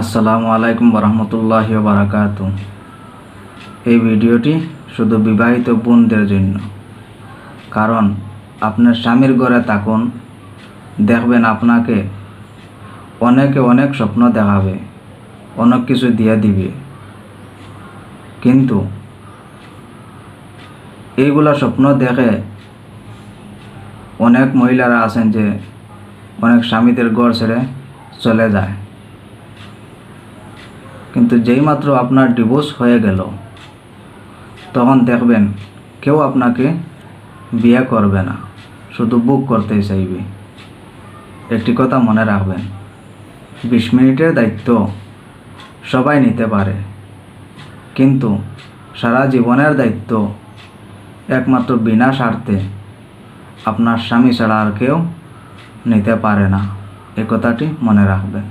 আসসালামু আলাইকুম রহমতুল্লাহ বারাকাতু এই ভিডিওটি শুধু বিবাহিত বোনদের জন্য, কারণ আপনার স্বামীর ঘরে থাকুন, দেখবেন আপনাকে অনেকে অনেক স্বপ্ন দেখাবে, অনেক কিছু দিয়ে দিবে। কিন্তু এইগুলা স্বপ্ন দেখে অনেক মহিলারা আছেন যে অনেক স্বামীদের ঘর ছেড়ে চলে যায়। কিন্তু যেই মাত্র আপনার ডিভোর্স হয়ে গেল, তখন দেখবেন কেউ আপনাকে বিয়ে করবে না, শুধু বুক করতেই চাইবে। একটি কথা মনে রাখবেন, বিশ মিনিটের দায়িত্ব সবাই নিতে পারে, কিন্তু সারা জীবনের দায়িত্ব একমাত্র বিনা স্বার্থে আপনার স্বামী ছাড়া আর কেউ নিতে পারে না। এ কথাটি মনে রাখবেন।